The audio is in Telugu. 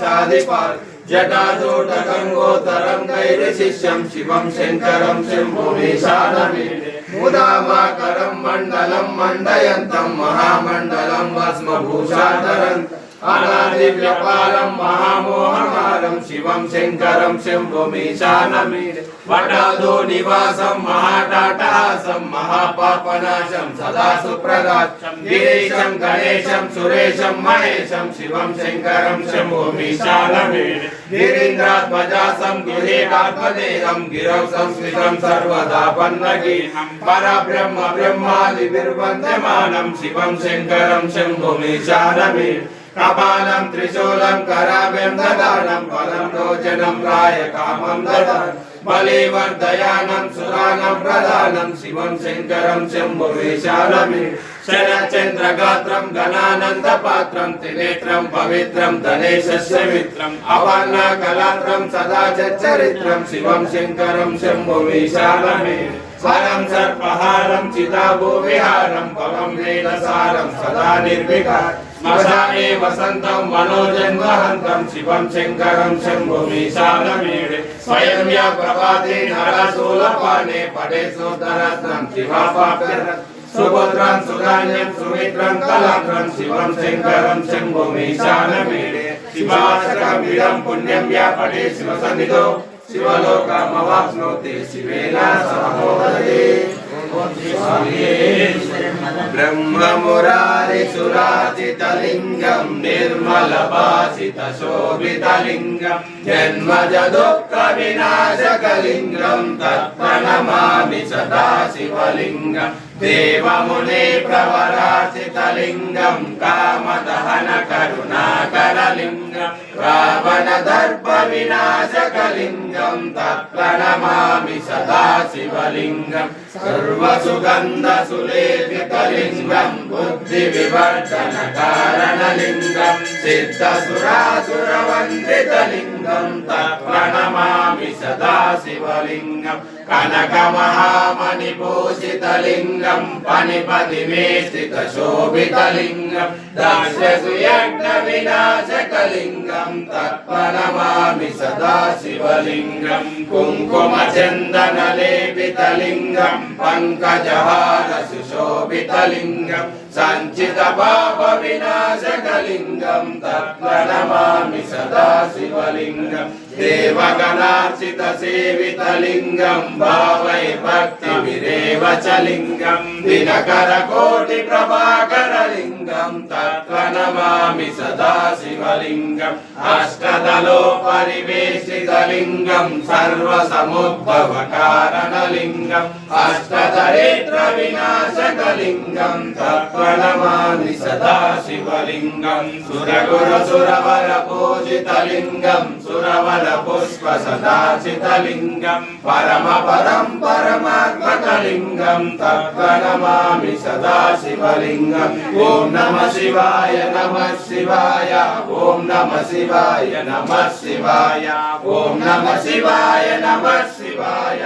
சாதிபார் ஜடாதூடகங்கோதரம் கைரிசிஷ்யம் சிவம் சங்கரம் சிம்புமீசானமே முதாமாகரம் மண்டலம் மண்டயந்தம் மகாமண்டலம் பஸ்மபூஷாதரன் వ్యపారం మహామోహమారం శివం శంకరం శంభుమీశానమి వటాదో నివాసం మహాటాటహాసం మహాపాపనాశం సదా సుప్రదాశం గిరీశం గణేశం సురేశం మహేశం శివం శంకరం శంభుమీశానమి గిరీంద్రాత్మజాసం గిరీటాత్మదేహం గిరౌ సంస్కృతం సర్వదా పన్నగి పరబ్రహ్మ బ్రహ్మాది విర్వంద్యమానం శివం శంకరం శంభుమీశానమి కపాలం త్రిశూలం కరాభ్యం దదానం పదం లోచనం రాయ కామం దదానం బలివర్ధయానం సురానం ప్రధానం శివం శంకరం శంభు శంభువేశానమే శరచంద్రగాత్రం గణానంద పాత్రం త్రినేత్రం పవిత్రం ధనేశస్య మిత్రం అవర్ణ కళాత్రం సదా చరిత్రం శివం శంకరం శంభు విశాలమే. హరం సర్పహారం చిదాభూ విహారం పవం వేదసారం సదా నిర్వికారం. శ్మశానే వసంతం మనోజన్మహంతం శివం శంకరం శంభుమీశానమీడే స్వయం యా ప్రభాతే నరశూలపానే పడే సోదరత్నం శివాపాప్యరత్నం సుభద్రం సుధాన్యం సుమిత్రం కలాత్రం శివం శంకరం శంభుమీశానమీడే శివాశకం ఇదం పుణ్యం యా పడే శివ శివలోకమవాప్నోతి శివేన సహోదరే బ్రహ్మమురారి సురాజితలింగం నిర్మల భాసిత శోభితలింగం జన్మజ దుఃఖ వినాశకలింగం తత్ప్రణమామి సదా శివలింగం దేవమునే ప్రవరాచితలింగం కామదహన కరుణాకరలింగం రావణ దర్ప వినాశకలింగం తత్ప్రణమామి సదా శివలింగం సర్వసుగంధ సులేపితలింగం బుద్ధి వివర్ధన కారణలింగం సిద్ధ సురాసుర వందితలింగం తత్ప్రణమామి సదా శివలింగం కనక మహామణి భూషితలింగం భావై భక్తి విరేవ దినకర కోటి ప్రభాకర లింగం తత్వనమామి సదా శివలింగం అష్టదలో పరివేశిత లింగం సర్వ సముద్భవ కారణ లింగం అష్టదరిద్ర వినాశ లింగం తత్వనమామి సదాశివలింగం సురగురు సురవర పూజిత సురవర పుష్ప సదాచితలింగం పరమ పరం పరమాత్మకలింగం లింగం సదాశివలింగం. ఓం నమ శివాయ నమ శివాయ ఓం నమ శివాయ నమ శివాయ ఓం నమ శివాయ నమ శివాయ.